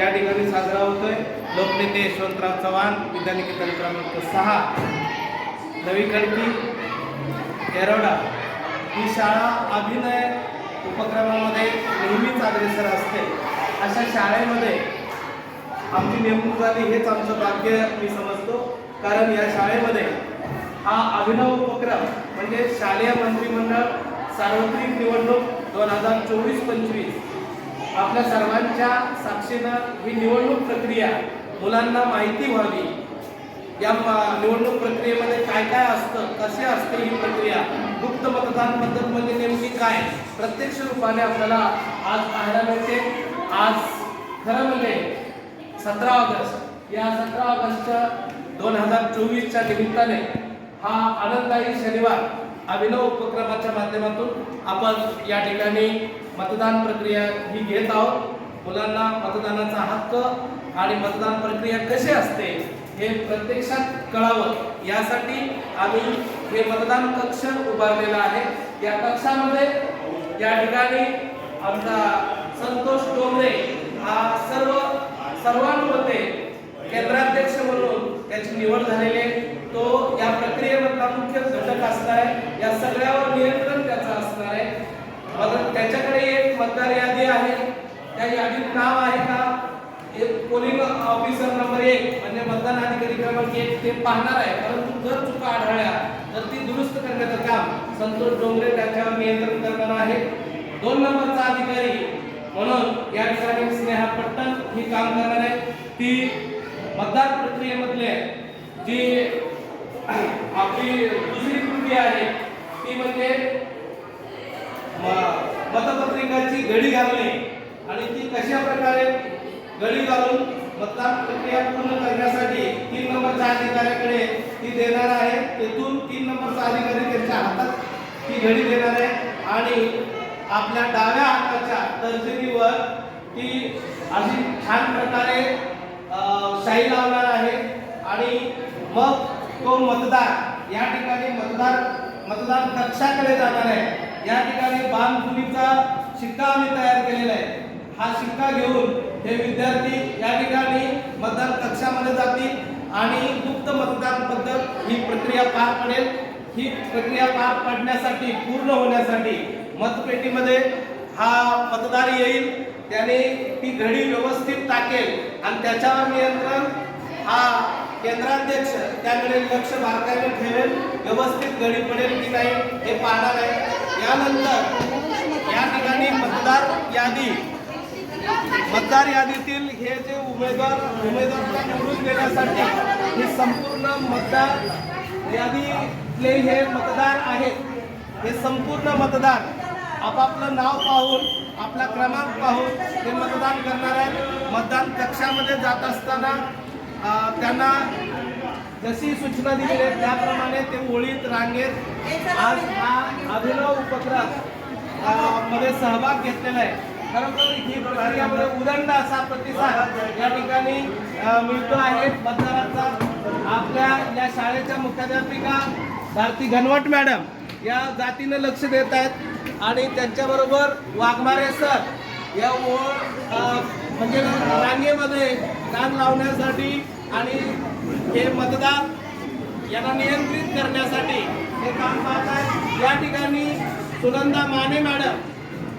या ठिकाणी साजरा होतोय. लोकनेते यशवंतराव चव्हाण विद्यानिकेतन क्रमांक सहा. नवी खडकी येरवडा. ही शाळा अभिनय उपक्रमामध्ये नेहमीच अग्रेसर असते. अशा शाळेमध्ये आमची नेमणूक झाली हेच आमचं भाग्य मी समजतो. कारण या शाळेमध्ये हा अभिनव उपक्रम म्हणजे शालेय मंत्रिमंडळ सार्वत्रिक निवडणूक दोन हजार चोवीस पंचवीस आपल्या सर्वांच्या साक्षीनं ही निवडणूक प्रक्रिया मुलांना माहिती व्हावी. या निवडणूक प्रक्रियेमध्ये काय काय असतं कसे असते ही प्रक्रिया गुप्त मतदान पद्धत म्हणजे नेमकी काय प्रत्यक्ष रूपाने आपल्याला आज पाहायला मिळते. आज खरं म्हणजे सतरा ऑगस्ट. या सतरा ऑगस्ट दोन हजार चोवीसच्या निमित्ताने हा आनंददायी शनिवार अभिनव उपक्रमाच्या माध्यमातून आपण या ठिकाणी मतदान प्रक्रिया ही घेत आहोत. मुलांना मतदानाचा हक्क आणि मतदान प्रक्रिया कशी असते हे प्रत्यक्षात कळावं. यासाठी आम्ही हे मतदान कक्ष उभारलेला आहे. या कक्षामध्ये या ठिकाणी आमचा संतोष डोंगरे हा सर्व सर्वांमध्ये केंद्राध्यक्ष म्हणून त्याची निवड झालेली आहे तो या प्रक्रियेमधला मुख्य घटक असणार आहे. या सगळ्यावर नियंत्रण त्याचं असणार आहे. मग त्याच्याकडे एक मतदार यादी आहे. त्या यादीत नाव आहे का? एक पोलिंग ऑफिसर नंबर एक म्हणजे मतदान अधिकारी क्रमांक एक ते पाहणार आहे. परंतु जर चुका आढळल्या तर ती दुरुस्त करण्याचं काम संतोष डोंगरे त्याच्यावर नियंत्रण करणार आहे. दोन नंबरचा अधिकारी म्हणून या ठिकाणी स्नेहा पट्टण ही काम करणार आहे. ती मतदान प्रक्रियेमधले जी आपली दुसरी कृती आहे? ती म्हणजे मतपत्रिकाची घडी घालणे. आणि ती कशा प्रकारे घडी घालून मतदान प्रक्रिया पूर्ण करण्यासाठी तीन नंबरच्या अधिकाऱ्याकडे ती देणार आहे. तेथून तीन नंबरचा अधिकारी त्यांच्या हातात ती घडी देणार आहे. आणि आपल्या डाव्या हाताच्या तर्जनीवर ती अशी छान प्रकारे शाही लावणार आहे. आणि मग तो मतदार या ठिकाणी मतदार मतदान कक्षाकडे जाणार आहे. या ठिकाणी बाणफुलीचा शिक्का आम्ही तयार केलेला आहे. हा शिक्का घेऊन हे विद्यार्थी या ठिकाणी मतदान कक्षामध्ये जातील आणि गुप्त मतदान पद्धत ही प्रक्रिया पार पडेल. ही प्रक्रिया पार पडण्यासाठी पूर्ण होण्यासाठी मतपेटीमध्ये हा मतदार येईल. त्याने ती घडी व्यवस्थित टाकेल आणि त्याच्यावर नियंत्रण हा केंद्राध्यक्ष त्याकडे लक्ष बारकाईने ठेवेल व्यवस्थित गडी पडेल की नाही हे पाहणार आहे. यानंतर या ठिकाणी मतदार यादी. मतदार यादीतील हे जे उमेदवार उमेदवारांना निवडून देण्यासाठी हे संपूर्ण मतदार यादीतले हे मतदार आहेत. हे संपूर्ण मतदार आपापलं नाव पाहून आपला क्रमांक पाहून हे मतदान करणार आहेत. मतदान कक्षामध्ये जात असताना त्यांना जशी सूचना दिलेली आहे त्याप्रमाणे ते ओळीत रांगेत आज हा अभिनव उपक्रममध्ये सहभाग घेतलेला आहे. खरोखर ही प्रक्रियामध्ये उदंड असा प्रतिसाद या ठिकाणी मिळतो आहे. मतदारांचा आपल्या या शाळेच्या मुख्याध्यापिका भारती घनवट मॅडम या जातीनं लक्ष देत आहेत. आणि त्यांच्याबरोबर वाघमारे सर या ओळ म्हणजे रांगेमध्ये कान लावण्यासाठी आणि हे मतदार यांना नियंत्रित करण्यासाठी हे काम पाहत आहेत. या ठिकाणी सुनंदा माने मॅडम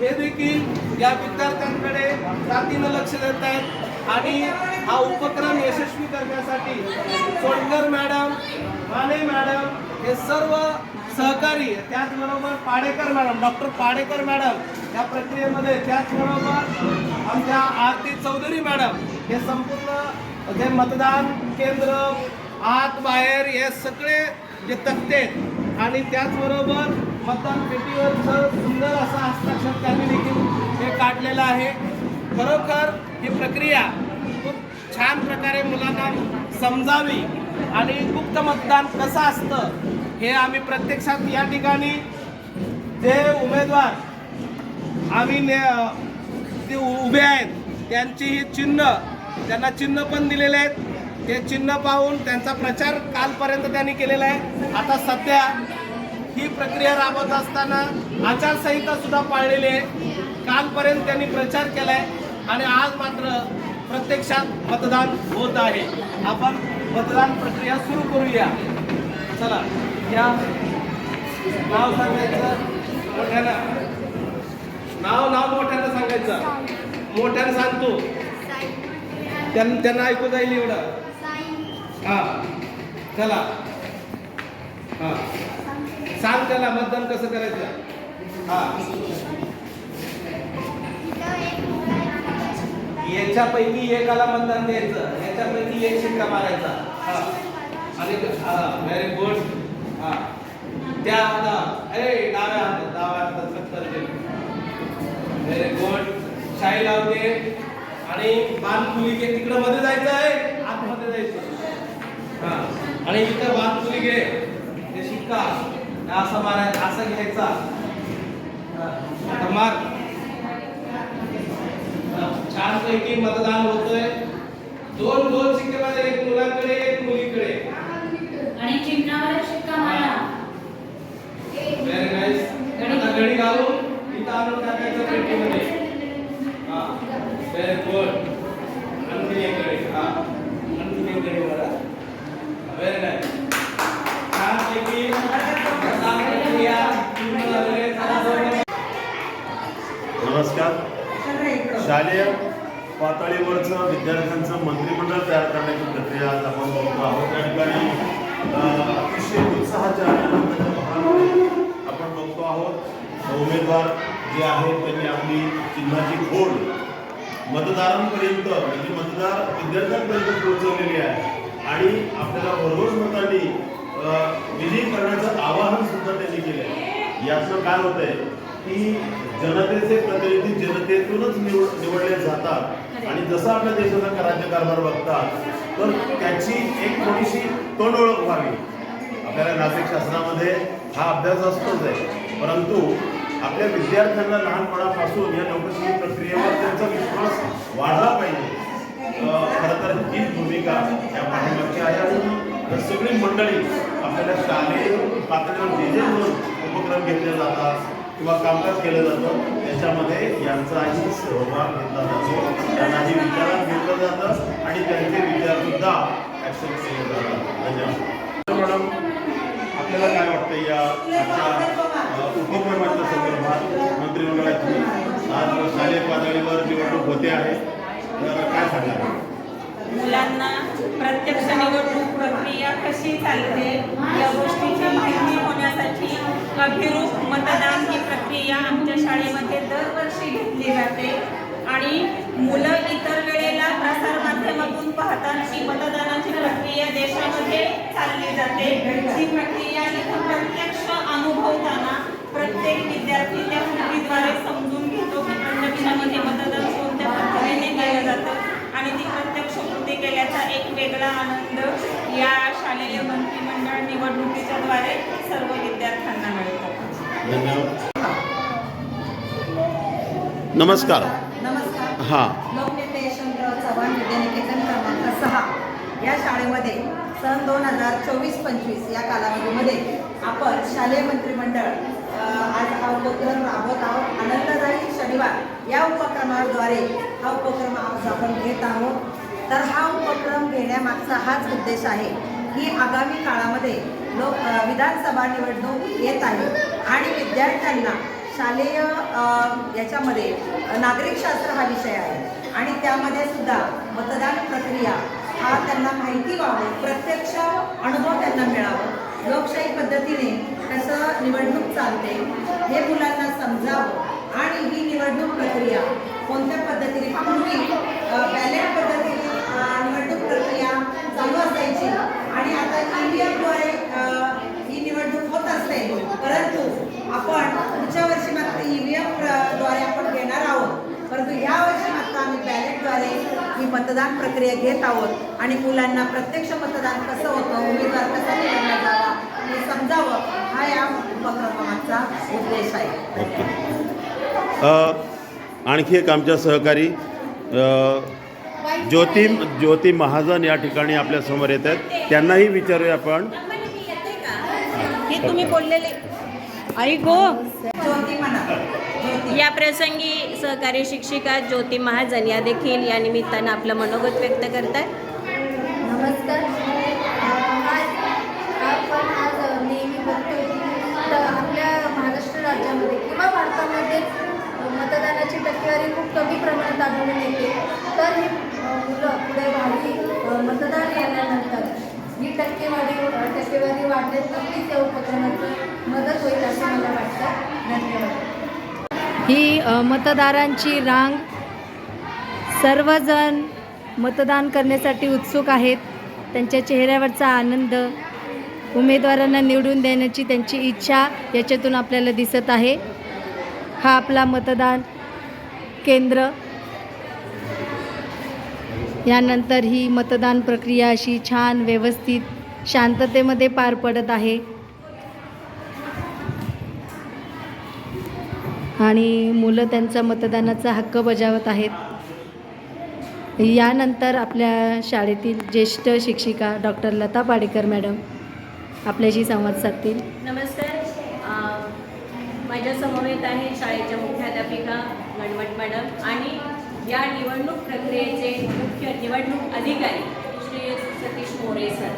हे देखील या विद्यार्थ्यांकडे जातीनं लक्ष देत आहेत. आणि हा उपक्रम यशस्वी करण्यासाठी सोडकर मॅडम माने मॅडम हे सर्व सहकारी त्याचबरोबर Padekar madam doctor Padekar madam या प्रक्रियेमध्ये त्याचबरोबर आमच्या आरती चौधरी मॅडम हे संपूर्ण जे मतदान केंद्र आत बाहेर हे सगळे जे तक्ते आहेत. आणि त्याचबरोबर मतदान पेटीवरचं सुंदर असा हस्ताक्षर त्यांनी देखील हे काढलेलं आहे. खरोखर ही प्रक्रिया खूप छान प्रकारे मुलांना समजावी आणि गुप्त मतदान कसं असतं हे आम्ही प्रत्यक्षात या ठिकाणी जे उमेदवार आम्ही ने ते उभे आहेत. त्यांची ही चिन्ह त्यांना चिन्ह पण दिलेले आहेत. ते चिन्ह पाहून त्यांचा प्रचार कालपर्यंत त्यांनी केलेला आहे. आता सध्या ही प्रक्रिया राबवत असताना आचारसंहिता सुद्धा पाळलेली आहे. कालपर्यंत त्यांनी प्रचार केलाय आणि आज मात्र प्रत्यक्षात मतदान होत आहे. आपण मतदान प्रक्रिया सुरू करूया. चला या नाव सांगायचं. मोठ्यानं. नाव नाव मोठ्यानं सांगायचं. मोठ्यानं सांगतो त्यांना त्यांना ऐकू जाईल एवढं. हा. चला. हा. सांग त्याला मतदान कसं करायचं? हा. याच्यापैकी एकाला मतदान द्यायचं. याच्यापैकी एक शिक्का मारायचा. हा. आणि हा व्हेरी गुड हा. त्या हातात ए डाव्या हातात डाव्या हातात सत्तर व्हेरी गुड शाई लावते. आणि बाण फुली घे तिकडं मध्ये जायचं आहे आतमध्ये जायचं हा. आणि इथं बाण फुली घे ते शिक्का असं मारायचं असं घ्यायचा. आता मार. छान पैकी मतदान होतोय. दोन दोन शिक्के एक मुलांकडे एक आणि चिन्हावर शिक्का मारा व्हेरी नाईस आता घडी घालून इथं आणून टाकायचं पेटीमध्ये. हा व्हेरी गुड आणखी एक घडी हा. आणखी एक घडी मारा व्हेरी नाईस छान नमस्कार. शालेय पातळीवरचं विद्यार्थ्यांचं मंत्रिमंडळ तयार करण्याची प्रक्रिया आज आपण बघतो आहोत. त्या ठिकाणी अतिशय उत्साहाच्या आनंदाच्या भावनामध्ये आपण बघतो आहोत. उमेदवार जे आहेत त्यांनी आपली चिन्हाची खोड मतदारांपर्यंत म्हणजे मतदार विद्यार्थ्यांपर्यंत पोहोचवलेली आहे. आणि आपल्याला भरघोस मतांनी विजयी करण्याचं आवाहन सुद्धा त्यांनी केलं आहे यातनं काय होतंय की जनतेचे प्रतिनिधी जनतेतूनच निवड निवडले जातात. आणि जसं आपल्या देशाचा राज्यकारभार बघतात तर त्याची एक थोडीशी तोंड ओळख व्हावी. आपल्याला नागरिक शासनामध्ये हा अभ्यास असतोच आहे. परंतु आपल्या विद्यार्थ्यांना लहानपणापासून या नोकरी प्रक्रियेवर त्यांचा विश्वास वाढला पाहिजे. खरं तर हीच भूमिका या पाठीमागची आहे. आणि सगळी मंडळी आपल्याला शालेय पातळीवर जे जे उपक्रम घेतले जातात किंवा कामकाज केलं जातं त्याच्यामध्ये यांचाही सहभाग घेतला जातो. त्यांनाही विचारात घेतलं जातं आणि त्यांचे विचार सुद्धा ऍक्सेप्ट केले जातात. धन्यवाद. मॅडम आपल्याला काय वाटतं या आजच्या उपक्रमाच्या संदर्भात मंत्रिमंडळाची आज शालेय पातळीवर निवडणूक होते आहे. तर काय सांगणार मुलांना प्रत्यक्ष निवडणूक प्रक्रिया कशी चालते या गोष्टीची माहिती होण्यासाठी अभिरूप मतदान ही प्रक्रिया आमच्या शाळेमध्ये दरवर्षी घेतली जाते. आणि मुलं इतर वेळेला प्रसार माध्यमातून पाहतात की मतदानाची प्रक्रिया देशामध्ये चालली जाते. ही प्रक्रिया इथं प्रत्यक्ष अनुभवताना प्रत्येक विद्यार्थी त्या कृतीद्वारे समजून घेतो की प्रत्यक्षामध्ये मतदान कोणत्या पद्धतीने केलं जातं आणि ती प्रत्यक्ष कृती केल्याचा एक वेगळा आनंद या शालेय मंत्रिमंडळ निवडणुकीच्या द्वारे सर्व विद्यार्थ्यांना मिळतो. धन्यवाद. नमस्कार. नमस्कार. हां. लोकनेते यशवंतराव चव्हाण विद्यानिकेतन क्रमांक सहा या शाळेमध्ये सन दोन हजार चोवीस पंचवीस या कालावधीमध्ये आपण शालेय मंत्रिमंडळ उपक्रम राबवत आहोत. आनंददायी शनिवार या उपक्रमाद्वारे हा उपक्रम आज आपण घेत आहोत. तर हा उपक्रम घेण्यामागचा हाच उद्देश आहे की आगामी काळामध्ये लोक विधानसभा निवडणूक येत आहे आणि विद्यार्थ्यांना शालेय याच्यामध्ये नागरिकशास्त्र हा विषय आहे. आणि त्यामध्ये सुद्धा मतदान प्रक्रिया हा त्यांना माहिती व्हावं प्रत्यक्ष अनुभव त्यांना मिळावा. लोकशाही पद्धतीने कसं निवडणूक चालते हे मुलांना समजावं आणि ही निवडणूक प्रक्रिया कोणत्या पद्धतीने पूर्वी बॅलेट पद्धतीने निवडणूक प्रक्रिया चालू असायची आणि आता ईव्हीएमद्वारे व्ही ही निवडणूक होत असते. परंतु आपण पुढच्या वर्षी मात्र ई व्ही द्वारे आपण घेणार आहोत. परंतु या वर्षी मात्र आम्ही बॅलेटद्वारे ही मतदान प्रक्रिया घेत आहोत आणि मुलांना प्रत्यक्ष मतदान कसं होतं उमेदवार कसा निवडला जावा हे समजावं हा या उपक्रमाचा उद्देश आहे. ओके. अ, आणखी एक आमच्या सहकारी अ, ज्योती ज्योती महाजन या ठिकाणी आपल्यासमोर येत आहेत. त्यांनाही विचारूया आपण. हे तुम्ही बोललेले. आई गो. ज्योती या प्रसंगी सहकारी शिक्षिका ज्योती महाजन या देखील या निमित्तानं आपलं मनोगत व्यक्त करतात नमस्कार आज आपण आज नेहमी बघतोय की त- आपल्या महाराष्ट्र राज्यामध्ये भारतामध्ये मतदानाची टक्केवारी खूप कमी प्रमाणात आढळून येते. तर ही मुलं पुढे वाढली मतदान केल्यानंतर ही टक्केवारी टक्केवारी वाढल्यास नक्कीच या उपक्रमाची मदत होईल असं मला वाटतं. धन्यवाद. ही मतदारांची रांग सर्वजण मतदान करण्यासाठी उत्सुक आहेत. त्यांच्या चेहऱ्यावरचा आनंद उमेदवारांना निवडून देण्याची त्यांची इच्छा याच्यातून आपल्याला दिसत आहे. हा आपला मतदान केंद्र. यानंतर ही मतदान प्रक्रिया अशी छान व्यवस्थित शांततेमध्ये पार पडत आहे. आणि मुलं त्यांचा मतदानाचा हक्क बजावत आहेत. यानंतर आपल्या शाळेतील ज्येष्ठ शिक्षिका डॉक्टर लता पाडेकर मॅडम आपल्याशी संवाद साधतील. नमस्कार. माझ्यासमोर येत आहे मॅडम आणि या निवडणूक प्रक्रियेचे मुख्य निवडणूक अधिकारी श्री सतीश मोरे सर.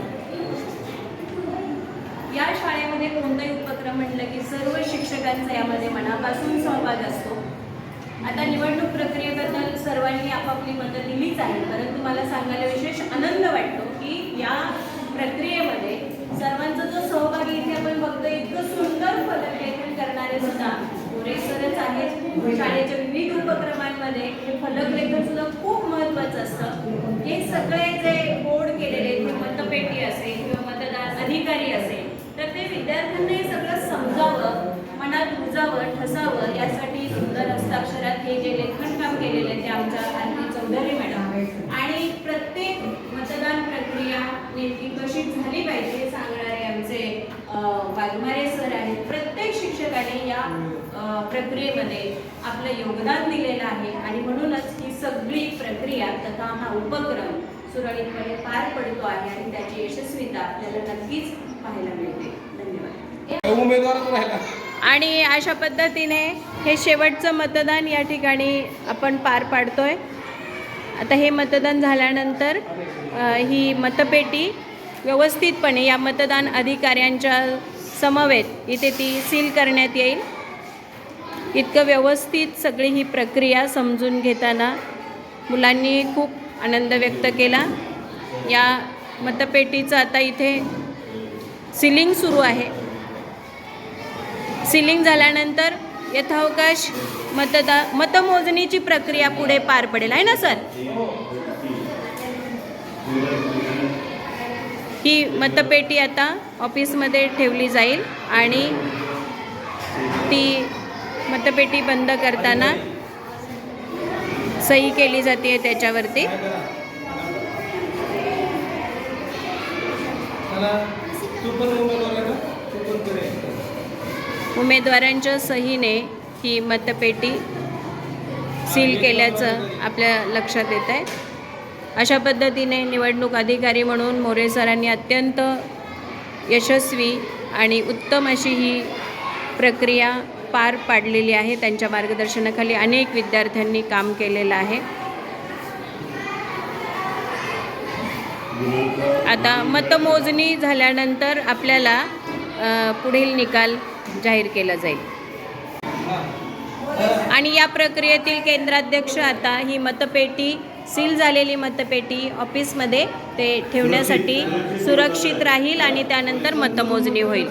या शाळेमध्ये कोणताही उपक्रम म्हटलं की सर्व शिक्षकांचा यामध्ये मनापासून सहभाग असतो. आता निवडणूक प्रक्रियेबद्दल सर्वांनी आपापली मतं दिलीच आहे परंतु मला सांगायला विशेष आनंद वाटतो की या प्रक्रियेमध्ये सर्वांचा जो सहभाग इथे आपण बघतो इतकं सुंदर फलकलेखन करणारे सुद्धा मोरे सरच शाळेच्या विविध उपक्रमांमध्ये हे फलकलेखन सुद्धा खूप महत्त्वाचं असतं. हे सगळे जे बोर्ड केलेले हे मतपेटी असेल किंवा मतदार अधिकारी असेल तर ते विद्यार्थ्यांना हे सगळं समजावं मनात रुजावं ठसावं यासाठी सुंदर हस्ताक्षरात हे जे लेखन काम केलेलं आहे ते आमच्या आरती चौधरी मॅडम. आणि प्रत्येक मतदान प्रक्रिया नेमकी कशी झाली पाहिजे हे सांगणारे आमचे वाघमारे सर आहेत. प्रत्येक शिक्षकाने या प्रक्रियेमध्ये आपलं योगदान दिलेलं आहे. आणि म्हणूनच ही सगळी प्रक्रिया तथा हा उपक्रम सुरळीतपणे पार पडतो आहे आणि त्याची यशस्वीता आपल्याला नक्कीच पाहायला मिळते. धन्यवाद. आणि अशा पद्धतीने हे शेवटचं मतदान या ठिकाणी आपण पार पाडतोय. आता हे मतदान झाल्यानंतर ही मतपेटी व्यवस्थितपणे या मतदान अधिकाऱ्यांच्या समवेत इथे ती सील करण्यात येईल. इतकं व्यवस्थित सगळी ही प्रक्रिया समजून घेताना मुलांनी खूप आनंद व्यक्त केला. या मतपेटीचं आता इथे सिलिंग सुरू आहे. सिलिंग झाल्यानंतर यथावकाश मतदा मतमोजणीची प्रक्रिया पुढे पार पडेल. आहे ना सर? ही मतपेटी आता ऑफिसमध्ये ठेवली जाईल आणि ती मतपेटी बंद करताना सही केली जाते त्याच्यावरती. उमेदवारांच्या सहीने ही मतपेटी सील केल्याचं आपल्या लक्षात येत आहे. अशा पद्धतीने निवडणूक अधिकारी म्हणून मोरे सरांनी अत्यंत यशस्वी आणि उत्तम अशी ही प्रक्रिया पार पाडलेली आहे त्यांच्या मार्गदर्शनाखाली अनेक विद्यार्थ्यांनी काम केलेलं आहे. आता मतमोजणी झाल्यानंतर आपल्याला पुढील निकाल जाहीर केला जाईल. आणि या प्रक्रियेतील केंद्राध्यक्ष आता ही मतपेटी सील झालेली मतपेटी ऑफिसमध्ये ते ठेवण्यासाठी सुरक्षित राहील आणि त्यानंतर मतमोजणी होईल.